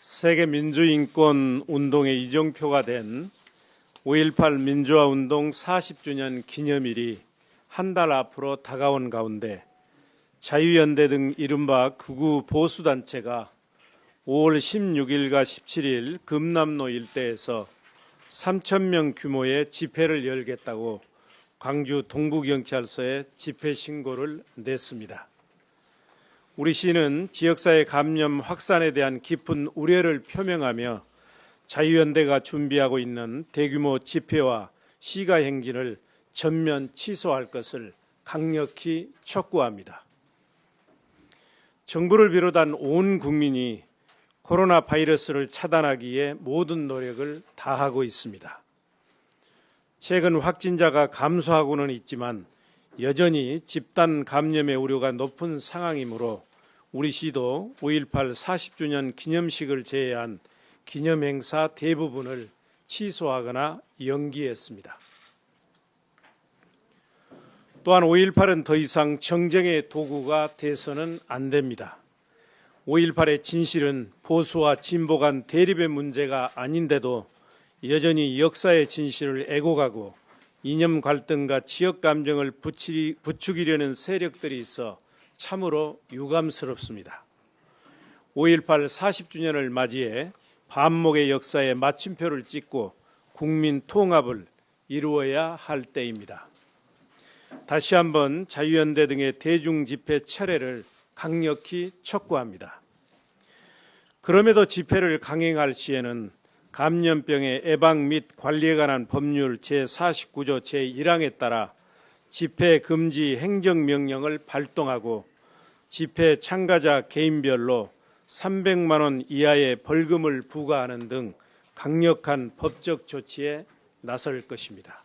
세계 민주인권 운동의 이정표가 된 5.18 민주화 운동 40주년 기념일이 한 달 앞으로 다가온 가운데 자유연대 등 이른바 극우 보수단체가 5월 16일과 17일 금남로 일대에서 3천명 규모의 집회를 열겠다고 광주 동부경찰서에 집회 신고를 냈습니다. 우리 시는 지역사회 감염 확산에 대한 깊은 우려를 표명하며 자유연대가 준비하고 있는 대규모 집회와 시가 행진을 전면 취소할 것을 강력히 촉구합니다. 정부를 비롯한 온 국민이 코로나 바이러스를 차단하기 위해 모든 노력을 다하고 있습니다. 최근 확진자가 감소하고는 있지만 여전히 집단 감염의 우려가 높은 상황이므로 우리 시도 5.18 40주년 기념식을 제외한 기념행사 대부분을 취소하거나 연기했습니다. 또한 5.18은 더 이상 정쟁의 도구가 돼서는 안 됩니다. 5.18의 진실은 보수와 진보 간 대립의 문제가 아닌데도 여전히 역사의 진실을 애고가고 이념 갈등과 지역 감정을 부추기려는 세력들이 있어 참으로 유감스럽습니다. 5.18 40주년을 맞이해 반목의 역사에 마침표를 찍고 국민 통합을 이루어야 할 때입니다. 다시 한번 자유연대 등의 대중 집회 철회를 강력히 촉구합니다. 그럼에도 집회를 강행할 시에는 감염병의 예방 및 관리에 관한 법률 제49조 제1항에 따라 집회 금지 행정명령을 발동하고 집회 참가자 개인별로 300만 원 이하의 벌금을 부과하는 등 강력한 법적 조치에 나설 것입니다.